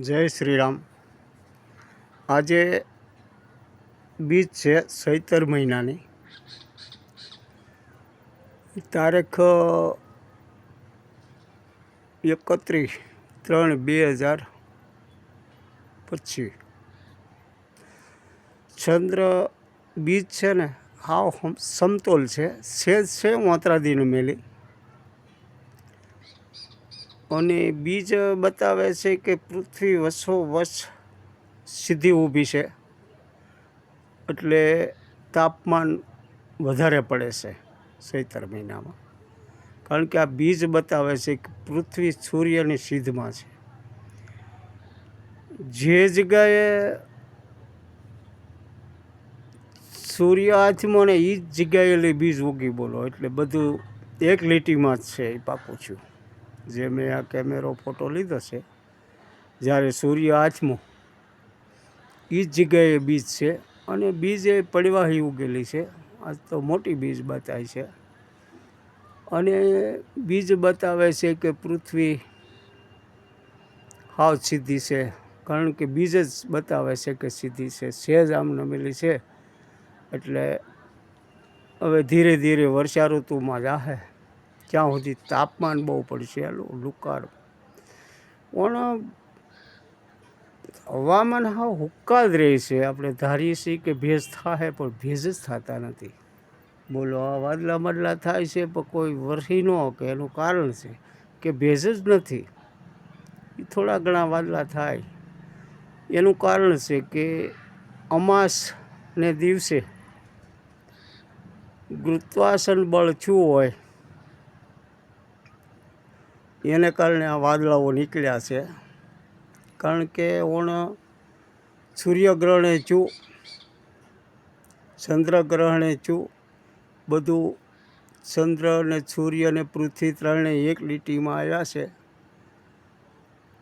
જય શ્રી રામ આજે બીજ છે ચૈતર મહિનાની. તારીખ એકત્રીસ ત્રણ બે હજાર પચીસ. ચંદ્ર બીજ છે ને, હાવ સમતોલ છે. સેજ છે મોતરાદીનું મેલી. અને બીજ બતાવે છે કે પૃથ્વી વસો વસ સીધી ઊભી છે. એટલે તાપમાન વધારે પડે છે ચૈતર મહિનામાં. કારણ કે આ બીજ બતાવે છે કે પૃથ્વી સૂર્યની સીધમાં છે. જે જગ્યાએ સૂર્ય હાથમાં ને એ જ જગ્યાએ બીજ ઉગી બોલો. એટલે બધું એક લીટીમાં જ છે એ પાકું છું. જે મેં આ કેમેરો ફોટો લીધો છે, જ્યારે સૂર્ય આઠમો એ જ જગ્યાએ બીજ છે અને બીજ એ પડવાહી ઉગેલી છે. આજ તો મોટી બીજ બતાવી છે. અને બીજ બતાવે છે કે પૃથ્વી હાવ સીધી છે, કારણ કે બીજ જ બતાવે છે કે સીધી છે. સહેજ આમ નમેલી છે, એટલે હવે ધીરે ધીરે વર્ષા ઋતુમાં જાહે ત્યાં સુધી તાપમાન બહુ પડશે લુકાર. પણ હવામાન હા હુક્કા જ રહે છે. આપણે ધારીએ છીએ કે ભેજ થાય, પણ ભેજ જ થતા નથી. બોલો, આ વાદલા મદલા થાય છે, પણ કોઈ વરસી ન કે એનું કારણ છે કે ભેજ જ નથી. એ થોડા ઘણા વાદલા થાય. એનું કારણ છે કે અમાસને દિવસે ગુરુત્વાસન બળ થયું હોય એને કારણે આ વાદળાઓ નીકળ્યા છે. કારણ કે ઓણ સૂર્યગ્રહણે છું, ચંદ્રગ્રહણે છું, બધું ચંદ્ર અને સૂર્ય અને પૃથ્વી ત્રણે એક લીટીમાં આવ્યા છે.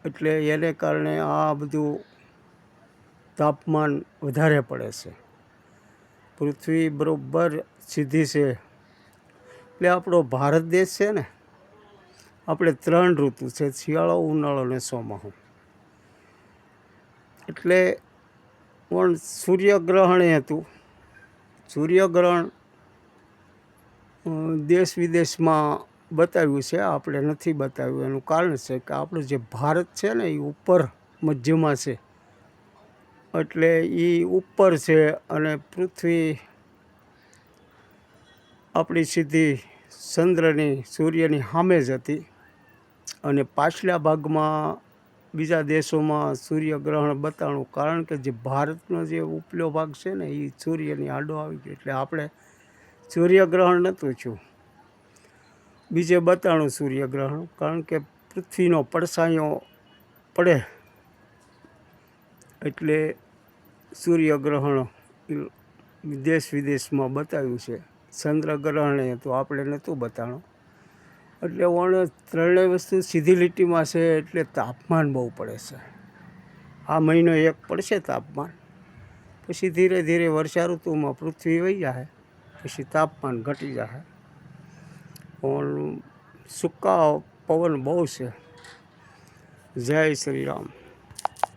એટલે એને કારણે આ બધું તાપમાન વધારે પડે છે. પૃથ્વી બરોબર સીધી છે. એટલે આપણો ભારત દેશ છે ને આપણે ત્રણ ઋતુ છે, શિયાળો, ઉનાળો અને ચોમાહુ એટલે પણ સૂર્યગ્રહણ એ હતું. સૂર્યગ્રહણ દેશ વિદેશમાં બતાવ્યું છે, આપણે નથી બતાવ્યું. એનું કારણ છે કે આપણું જે ભારત છે ને, એ ઉપર મધ્યમાં છે. એટલે એ ઉપર છે અને પૃથ્વી આપણી સીધી ચંદ્રની, સૂર્યની સામે જ હતી. અને પાછલા ભાગમાં બીજા દેશોમાં સૂર્યગ્રહણ બતાવવાનું કારણ કે જે ભારતનો જે ઉપલો ભાગ છે ને એ સૂર્યની આડો આવી ગયો. એટલે આપણે સૂર્યગ્રહણ નહોતું છું બીજે બતાણું સૂર્યગ્રહણ, કારણ કે પૃથ્વીનો પડસાયો પડે. એટલે સૂર્યગ્રહણ દેશ વિદેશમાં બતાવ્યું છે. ચંદ્રગ્રહણે તો આપણે નહોતું બતાણું. એટલે ઓણે ત્રણેય વસ્તુ સીધી લીટીમાં છે એટલે તાપમાન બહુ પડે છે. આ મહિનો એક પડશે તાપમાન. પછી ધીરે ધીરે વર્ષા ઋતુમાં પૃથ્વી વહી જાય પછી તાપમાન ઘટી જાય પણ સૂકા પવન બહુ છે. જય શ્રી રામ.